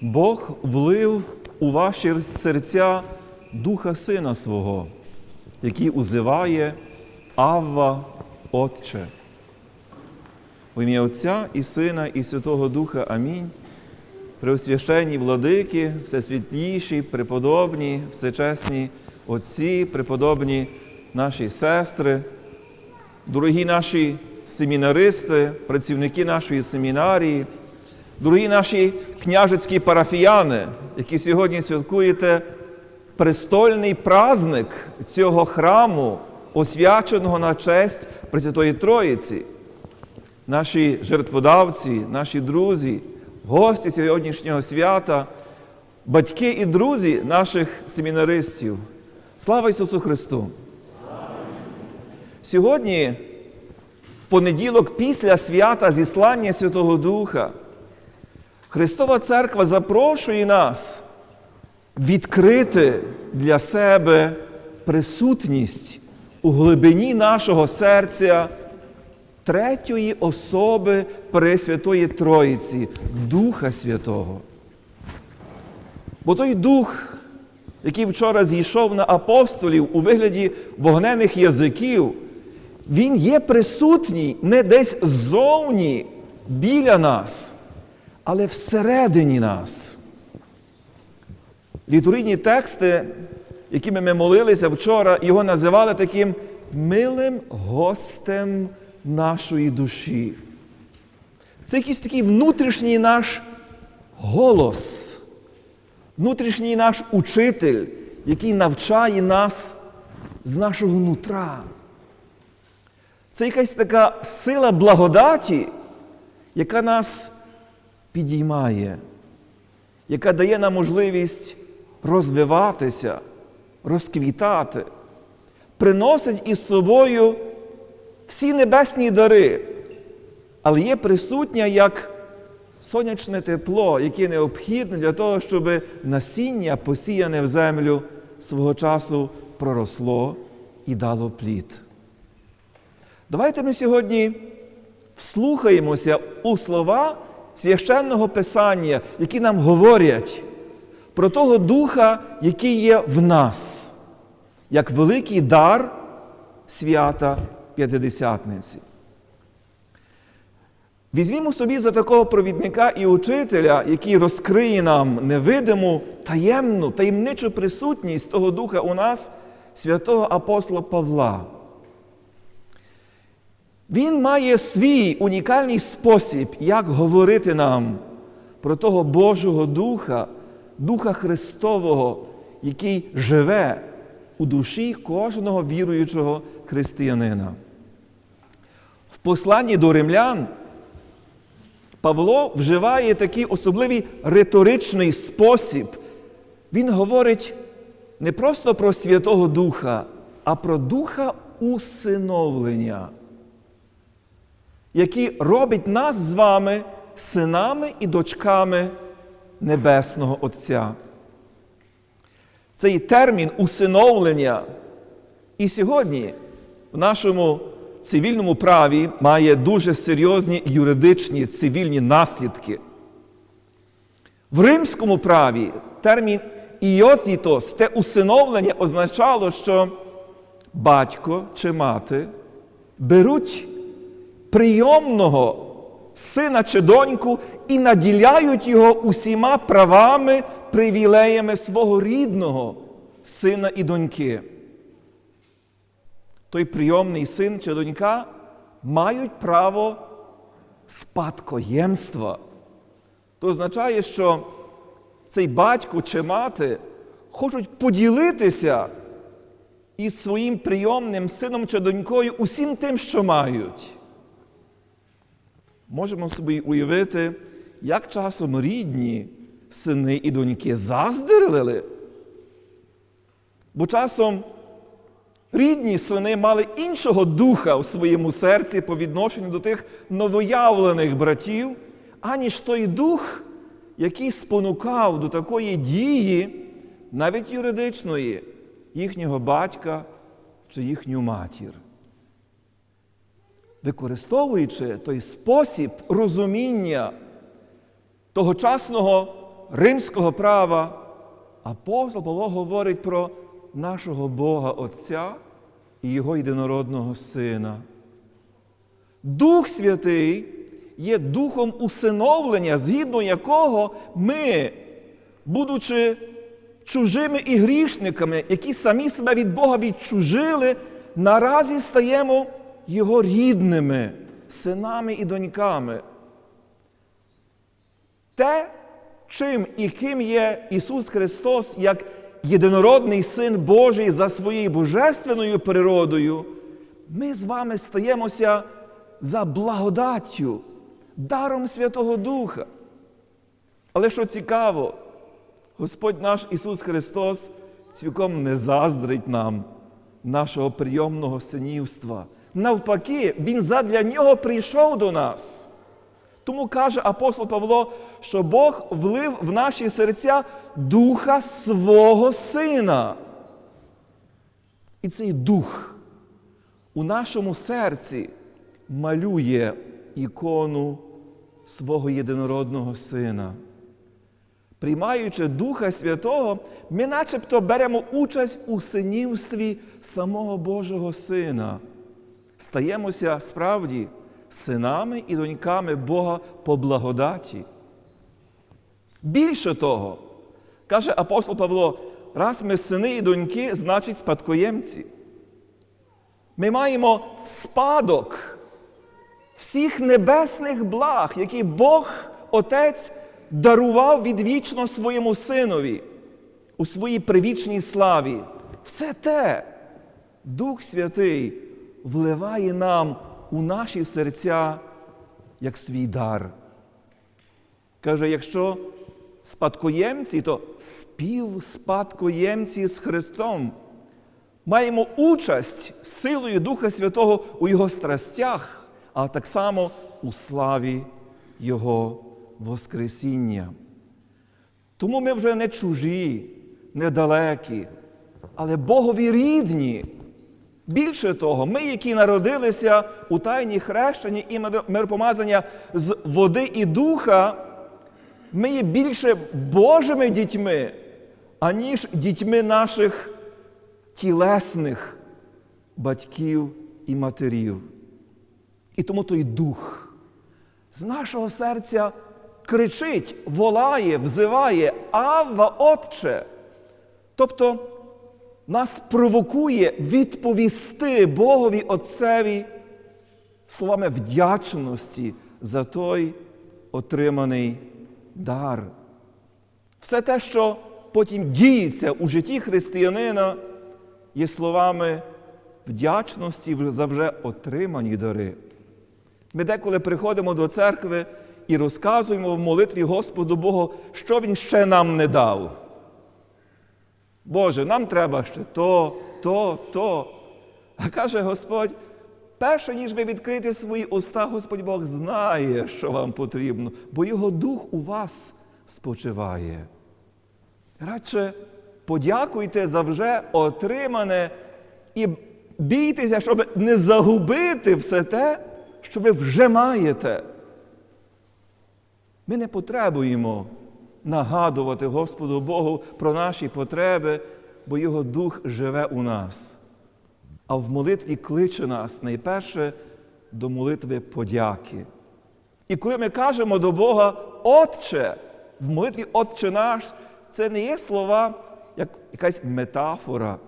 Бог влив у ваші серця Духа Сина Свого, який узиває Авва Отче. В ім'я Отця і Сина, і Святого Духа Амінь. Преосвященні владики, всесвітліші, преподобні, всечесні отці, преподобні наші сестри, дорогі наші семінаристи, працівники нашої семінарії, дорогі наші княжицькі парафіяни, які сьогодні святкуєте престольний праздник цього храму, освяченого на честь Пресвятої Троїці, наші жертводавці, наші друзі, гості сьогоднішнього свята, батьки і друзі наших семінаристів. Слава Ісусу Христу! Сьогодні, в понеділок, після свята зіслання Святого Духа, Христова Церква запрошує нас відкрити для себе присутність у глибині нашого серця третьої особи Пресвятої Троїці, Духа Святого. Бо той Дух, який вчора зійшов на апостолів у вигляді вогнених язиків, він є присутній не десь ззовні біля нас, але всередині нас. Літургійні тексти, якими ми молилися вчора, його називали таким милим гостем нашої душі. Це якийсь такий внутрішній наш голос, внутрішній наш учитель, який навчає нас з нашого нутра. Це якась така сила благодаті, яка нас підіймає, яка дає нам можливість розвиватися, розквітати, приносить із собою всі небесні дари, але є присутня як сонячне тепло, яке необхідне для того, щоб насіння, посіяне в землю, свого часу проросло і дало плід. Давайте ми сьогодні вслухаємося у слова священного Писання, які нам говорять про того Духа, який є в нас, як великий дар свята П'ятидесятниці. Візьмімо собі за такого провідника і учителя, який розкриє нам невидиму, таємну, таємничу присутність того Духа у нас, святого апостола Павла. Він має свій унікальний спосіб, як говорити нам про того Божого Духа, Духа Христового, який живе у душі кожного віруючого християнина. В посланні до римлян Павло вживає такий особливий риторичний спосіб. Він говорить не просто про Святого Духа, а про Духа усиновлення, який робить нас з вами синами і дочками Небесного Отця. Цей термін усиновлення і сьогодні в нашому цивільному праві має дуже серйозні юридичні цивільні наслідки. В римському праві термін іотітос, те усиновлення означало, що батько чи мати беруть прийомного сина чи доньку і наділяють його усіма правами, привілеями свого рідного сина і доньки. Той прийомний син чи донька мають право спадкоємства. То означає, що цей батько чи мати хочуть поділитися із своїм прийомним сином чи донькою усім тим, що мають. Можемо собі уявити, як часом рідні сини і доньки заздерли. Бо часом рідні сини мали іншого духа у своєму серці по відношенню до тих новоявлених братів, аніж той дух, який спонукав до такої дії, навіть юридичної, їхнього батька чи їхню матір. Використовуючи той спосіб розуміння тогочасного римського права. Апостол Павло говорить про нашого Бога Отця і Його єдинородного Сина. Дух Святий є духом усиновлення, згідно якого ми, будучи чужими і грішниками, які самі себе від Бога відчужили, наразі стаємо Його рідними, синами і доньками. Те, чим і ким є Ісус Христос як єдинородний Син Божий за своєю божественною природою, ми з вами стаємося за благодаттю, даром Святого Духа. Але що цікаво, Господь наш Ісус Христос цілком не заздрить нам нашого прийомного синівства. Навпаки, Він задля нього прийшов до нас. Тому каже апостол Павло, що Бог влив в наші серця духа свого Сина. І цей дух у нашому серці малює ікону свого єдинородного Сина. Приймаючи Духа Святого, ми начебто беремо участь у синівстві самого Божого Сина. Стаємося справді синами і доньками Бога по благодаті. Більше того, каже апостол Павло, раз ми сини і доньки, значить спадкоємці. Ми маємо спадок всіх небесних благ, які Бог Отець дарував відвічно своєму синові у своїй привічній славі. Все те Дух Святий вливає нам у наші серця як свій дар. Каже, якщо спадкоємці, то співспадкоємці з Христом. Маємо участь силою Духа Святого у Його страстях, а так само у славі Його Воскресіння. Тому ми вже не чужі, недалекі, але Богові рідні. Більше того, ми, які народилися у тайні хрещенні і миропомазання з води і духа, ми є більше Божими дітьми, аніж дітьми наших тілесних батьків і матерів. І тому той дух з нашого серця кричить, волає, взиває Авва, Отче. Тобто нас провокує відповісти Богові Отцеві словами вдячності за той отриманий дар. Все те, що потім діється у житті християнина, є словами вдячності за вже отримані дари. Ми деколи приходимо до церкви і розказуємо в молитві Господу Богу, що Він ще нам не дав. Боже, нам треба ще то, то, то. А каже Господь, перше, ніж ви відкрите свої уста, Господь Бог знає, що вам потрібно, бо Його дух у вас спочиває. Радше подякуйте за вже отримане і бійтеся, щоб не загубити все те, що ви вже маєте. Ми не потребуємо нагадувати Господу Богу про наші потреби, бо Його Дух живе у нас. А в молитві кличе нас найперше до молитви подяки. І коли ми кажемо до Бога, Отче, в молитві Отче наш, це не є слова, як якась метафора.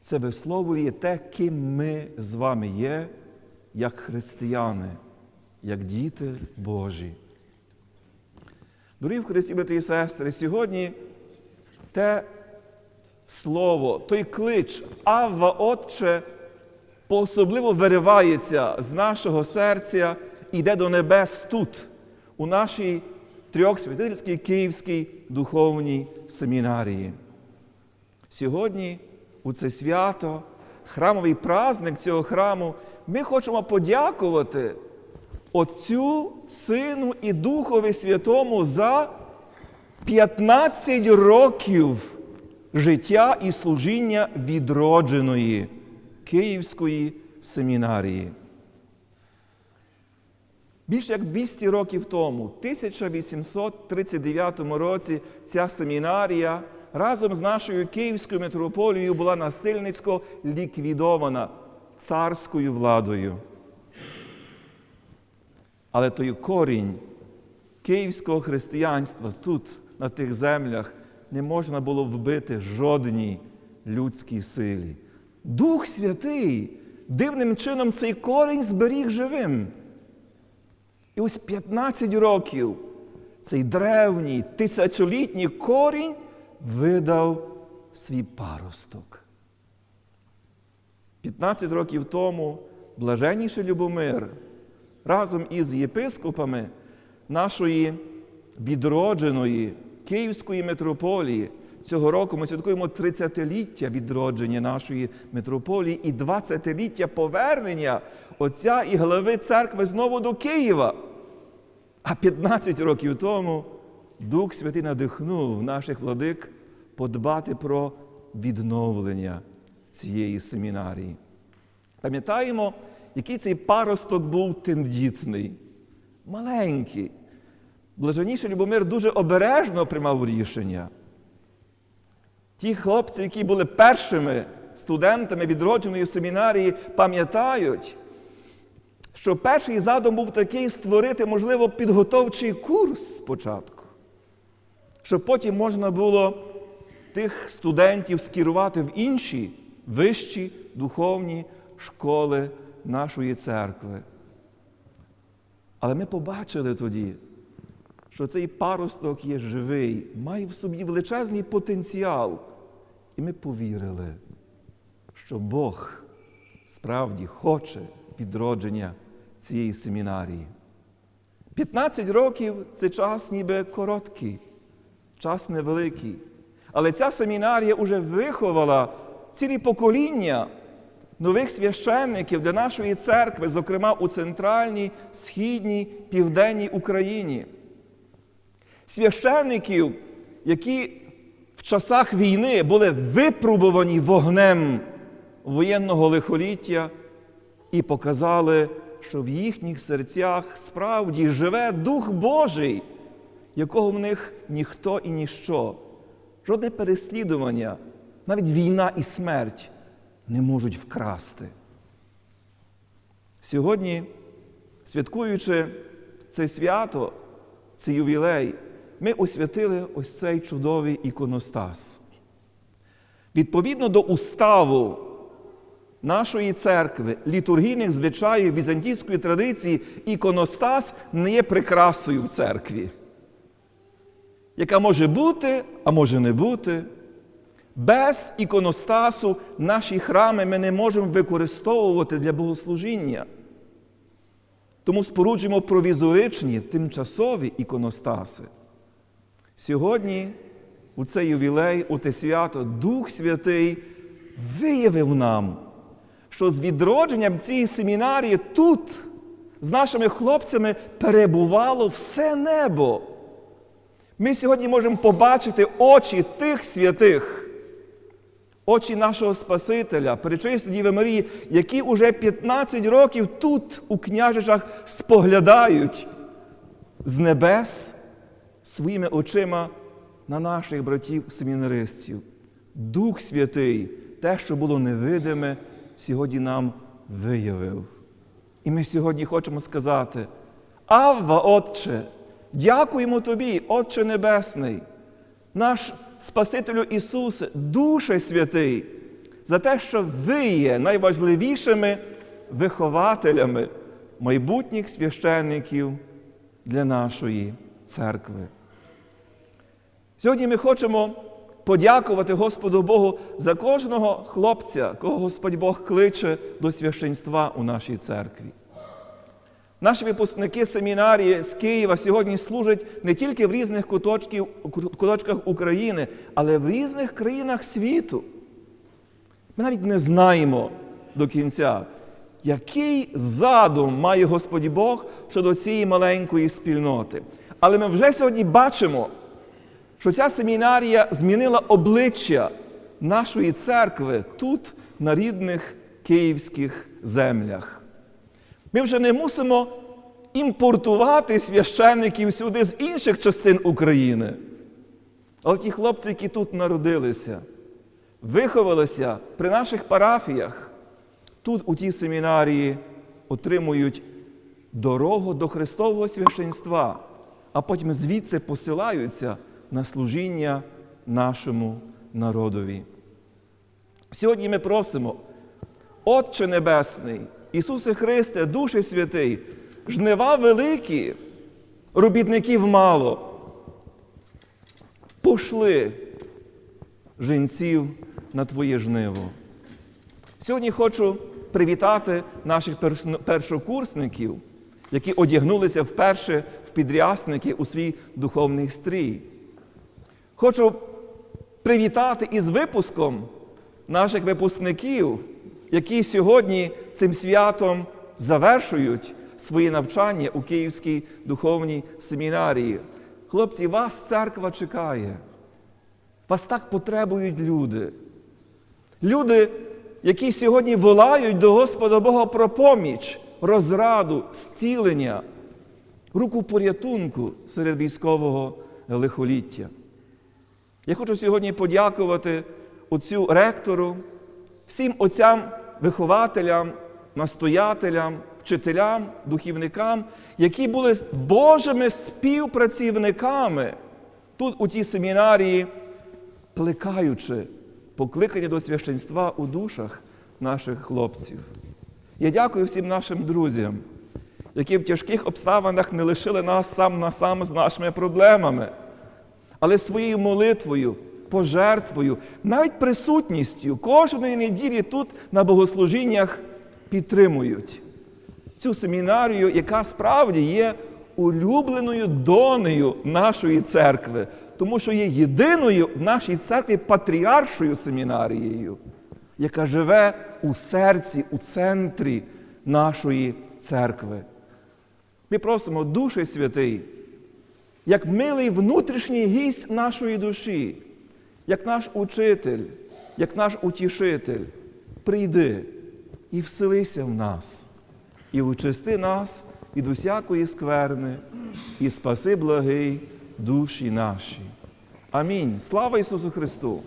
Це висловлює те, ким ми з вами є, як християни, як діти Божі. Дорогі в Христі, брати і сестри, сьогодні те слово, той клич Авва Отче поособливо виривається з нашого серця і йде до небес тут, у нашій трьохсвятительській Київській духовній семінарії. Сьогодні, у це свято, храмовий праздник цього храму, ми хочемо подякувати. Отцю, Сину і Духові Святому за 15 років життя і служіння відродженої Київської семінарії. Більше як 200 років тому, в 1839 році, ця семінарія разом з нашою Київською митрополією була насильницько ліквідована царською владою. Але той корінь київського християнства тут, на тих землях, не можна було вбити жодній людській силі. Дух Святий дивним чином цей корінь зберіг живим. І ось 15 років цей древній тисячолітній корінь видав свій паросток. 15 років тому блаженніший Любомир разом із єпископами нашої відродженої Київської митрополії. Цього року ми святкуємо 30-ліття відродження нашої митрополії і 20-ліття повернення отця і глави церкви знову до Києва. А 15 років тому Дух Святий надихнув наших владик подбати про відновлення цієї семінарії. Пам'ятаємо, який цей паросток був тендітний, маленький. Блаженніший Любомир дуже обережно приймав рішення. Ті хлопці, які були першими студентами відродженої в семінарії, пам'ятають, що перший задум був такий створити, можливо, підготовчий курс спочатку, щоб потім можна було тих студентів скерувати в інші вищі духовні школи нашої церкви. Але ми побачили тоді, що цей паросток є живий, має в собі величезний потенціал. І ми повірили, що Бог справді хоче відродження цієї семінарії. 15 років це час ніби короткий, час невеликий. Але ця семінарія вже виховала цілі покоління нових священників для нашої церкви, зокрема у центральній, східній, південній Україні. Священників, які в часах війни були випробувані вогнем воєнного лихоліття і показали, що в їхніх серцях справді живе Дух Божий, якого в них ніхто і ніщо, жодне переслідування, навіть війна і смерть не можуть вкрасти. Сьогодні, святкуючи це свято, цей ювілей, ми освятили ось цей чудовий іконостас. Відповідно до уставу нашої церкви, літургійних звичаїв візантійської традиції, іконостас не є прикрасою в церкві, яка може бути, а може не бути. Без іконостасу наші храми ми не можемо використовувати для богослужіння. Тому споруджуємо провізоричні тимчасові іконостаси. Сьогодні, у цей ювілей, у те свято, Дух Святий виявив нам, що з відродженням цієї семінарії тут з нашими хлопцями перебувало все небо. Ми сьогодні можемо побачити очі тих святих, очі нашого Спасителя, Перечистої Діви Марії, які уже 15 років тут, у княжичах, споглядають з небес своїми очима на наших братів-семінаристів. Дух Святий, те, що було невидиме, сьогодні нам виявив. І ми сьогодні хочемо сказати: Авва, Отче, дякуємо Тобі, Отче Небесний, наш Спасителю Ісусе, Душе Святий, за те, що ви є найважливішими вихователями майбутніх священників для нашої церкви. Сьогодні ми хочемо подякувати Господу Богу за кожного хлопця, кого Господь Бог кличе до священства у нашій церкві. Наші випускники семінарії з Києва сьогодні служать не тільки в різних куточках України, але в різних країнах світу. Ми навіть не знаємо до кінця, який задум має Господь Бог щодо цієї маленької спільноти. Але ми вже сьогодні бачимо, що ця семінарія змінила обличчя нашої церкви тут, на рідних київських землях. Ми вже не мусимо імпортувати священників сюди з інших частин України. Але ті хлопці, які тут народилися, виховалися при наших парафіях, тут, у тій семінарії, отримують дорогу до Христового священства, а потім звідси посилаються на служіння нашому народові. Сьогодні ми просимо, Отче Небесний, Ісусе Христе, Душі Святий, жнива великі, робітників мало. Пошли жінців на Твоє жниво. Сьогодні хочу привітати наших першокурсників, які одягнулися вперше в підрясники у свій духовний стрій. Хочу привітати із випуском наших випускників, які сьогодні цим святом завершують свої навчання у Київській духовній семінарії. Хлопці, вас церква чекає. Вас так потребують люди. Люди, які сьогодні волають до Господа Бога про поміч, розраду, зцілення, руку порятунку серед військового лихоліття. Я хочу сьогодні подякувати отцю ректору, всім отцям, вихователям, настоятелям, вчителям, духівникам, які були Божими співпрацівниками тут, у тій семінарії, плекаючи покликання до священства у душах наших хлопців. Я дякую всім нашим друзям, які в тяжких обставинах не лишили нас сам на сам з нашими проблемами, але своєю молитвою, пожертвою, навіть присутністю кожної неділі тут на богослужіннях підтримують цю семінарію, яка справді є улюбленою донею нашої церкви, тому що є єдиною в нашій церкві патріаршою семінарією, яка живе у серці, у центрі нашої церкви. Ми просимо Душі Святий, як милий внутрішній гість нашої душі, як наш учитель, як наш утішитель, прийди і вселися в нас, і очисти нас від усякої скверни, і спаси благий душі наші. Амінь. Слава Ісусу Христу!